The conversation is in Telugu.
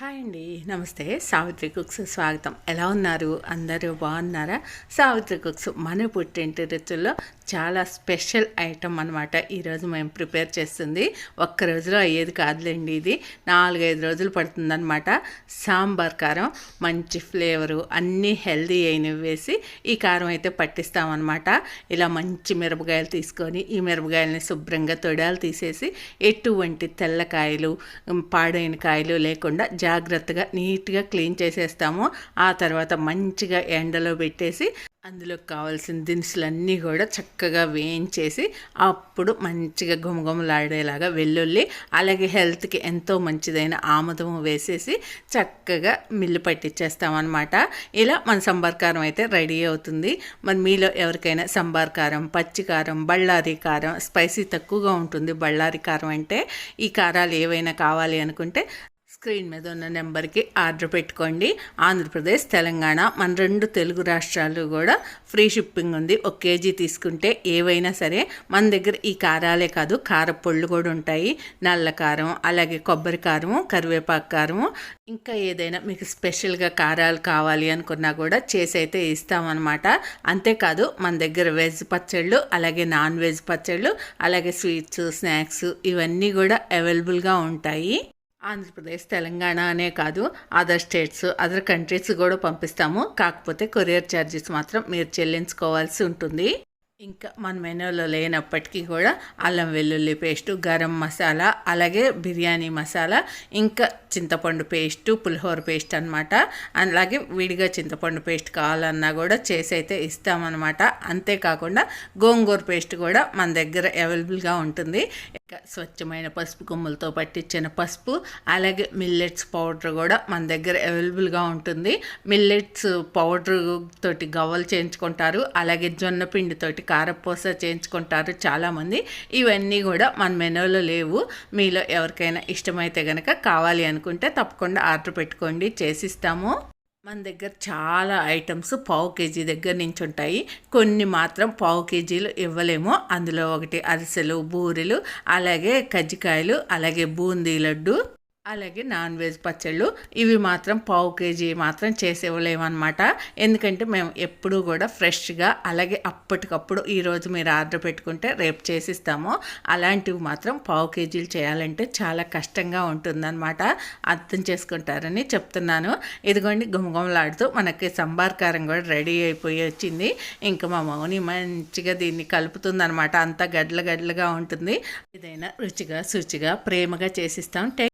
హాయ్ అండి నమస్తే. సావిత్రి కుక్స్ స్వాగతం. ఎలా ఉన్నారు? అందరూ బాగున్నారా? సావిత్రి కుక్స్ మన పుట్టింటి రుచుల్లో చాలా స్పెషల్ ఐటమ్ అనమాట ఈరోజు మేము ప్రిపేర్ చేస్తుంది. ఒక్క రోజులో అయ్యేది కాదులేండి ఇది. నాలుగైదు రోజులు పడుతుందనమాట సాంబార్ కారం మంచి ఫ్లేవరు అన్నీ హెల్దీ అయినవి వేసి ఈ కారం అయితే పట్టిస్తామన్నమాట. ఇలా మంచి మిరపకాయలు తీసుకొని ఈ మిరపకాయలని శుభ్రంగా తొడాలు తీసేసి ఎటువంటి తెల్లకాయలు పాడైన కాయలు లేకుండా జాగ్రత్తగా నీట్గా క్లీన్ చేసేస్తాము. ఆ తర్వాత మంచిగా ఎండలో పెట్టేసి అందులో కావాల్సిన దినుసులన్నీ కూడా చక్కగా వేయించేసి అప్పుడు మంచిగా గుమగుమలాడేలాగా వెల్లుల్లి అలాగే హెల్త్కి ఎంతో మంచిదైన ఆముదం వేసేసి చక్కగా మిల్లు పట్టించేస్తామన్నమాట ఇలా మన సంబార్ కారం అయితే రెడీ అవుతుంది. మరి మీలో ఎవరికైనా సంబార్ కారం పచ్చి కారం బళ్ళారి కారం స్పైసీ తక్కువగా ఉంటుంది బళ్ళారి కారం అంటే ఈ కారాలు ఏవైనా కావాలి అనుకుంటే స్క్రీన్ మీద ఉన్న నెంబర్కి ఆర్డర్ పెట్టుకోండి. ఆంధ్రప్రదేశ్ తెలంగాణ మన రెండు తెలుగు రాష్ట్రాలు కూడా ఫ్రీ షిప్పింగ్ ఉంది. ఒక కేజీ తీసుకుంటే ఏవైనా సరే మన దగ్గర ఈ కారాలే కాదు కారపొళ్ళు కూడా ఉంటాయి. నల్ల కారం అలాగే కొబ్బరి కారము కరివేపాకు కారము. ఇంకా ఏదైనా మీకు స్పెషల్గా కారాలు కావాలి అనుకున్నా కూడా చేసి అయితే ఇస్తామన్నమాట. అంతేకాదు మన దగ్గర వెజ్ పచ్చళ్ళు అలాగే నాన్ వెజ్ పచ్చళ్ళు అలాగే స్వీట్స్ స్నాక్స్ ఇవన్నీ కూడా అవైలబుల్గా ఉంటాయి. ఆంధ్రప్రదేశ్ తెలంగాణ అనే కాదు అదర్ స్టేట్స్ అదర్ కంట్రీస్ కూడా పంపిస్తాము. కాకపోతే కొరియర్ ఛార్జెస్ మాత్రం మీరు చెల్లించుకోవాల్సి ఉంటుంది. ఇంకా మన మెనూలో లేనప్పటికీ కూడా అల్లం వెల్లుల్లి పేస్టు గరం మసాలా అలాగే బిర్యానీ మసాలా ఇంకా చింతపండు పేస్టు పులిహోర పేస్ట్ అనమాట అలాగే విడిగా చింతపండు పేస్ట్ కావాలన్నా కూడా చేసి అయితే ఇస్తామన్నమాట. అంతేకాకుండా గోంగూర పేస్ట్ కూడా మన దగ్గర అవైలబుల్గా ఉంటుంది. ఇంకా స్వచ్ఛమైన పసుపు కొమ్ములతో పట్టించిన పసుపు అలాగే మిల్లెట్స్ పౌడర్ కూడా మన దగ్గర అవైలబుల్గా ఉంటుంది. మిల్లెట్స్ పౌడర్ తోటి గవ్వలు చేయించుకుంటారు. అలాగే జొన్న పిండితోటి కారపూస చేయించుకుంటారు చాలామంది. ఇవన్నీ కూడా మన మెనూలో లేవు. మీలో ఎవరికైనా ఇష్టమైతే కనుక కావాలి అనుకుంటే తప్పకుండా ఆర్డర్ పెట్టుకోండి చేసిస్తాము. మన దగ్గర చాలా ఐటమ్స్ పావు కేజీ దగ్గర నుంచి ఉంటాయి. కొన్ని మాత్రం పావు కేజీలు ఇవ్వలేము. అందులో ఒకటి అరిసెలు బూరెలు అలాగే కజ్జికాయలు అలాగే బూందీ లడ్డు. అలాగే నాన్ వెజ్ పచ్చళ్ళు ఇవి మాత్రం పావు కేజీ మాత్రం చేసేవలేమన్నమాట ఎందుకంటే మేము ఎప్పుడూ కూడా ఫ్రెష్గా అలాగే అప్పటికప్పుడు ఈరోజు మీరు ఆర్డర్ పెట్టుకుంటే రేపు చేసిస్తాము. అలాంటివి మాత్రం పావు కేజీలు చేయాలంటే చాలా కష్టంగా ఉంటుందన్నమాట. అర్థం చేసుకుంటారని చెప్తున్నాను. ఇదిగోండి గుమగుమలాడుతూ మనకి సంబార్ కారం కూడా రెడీ అయిపోయి వచ్చింది. ఇంకా మా మౌని మంచిగా దీన్ని కలుపుతుందనమాట అంతా గడ్ల గడ్లగా ఉంటుంది. ఏదైనా రుచిగా శుచిగా ప్రేమగా చేసిస్తాం.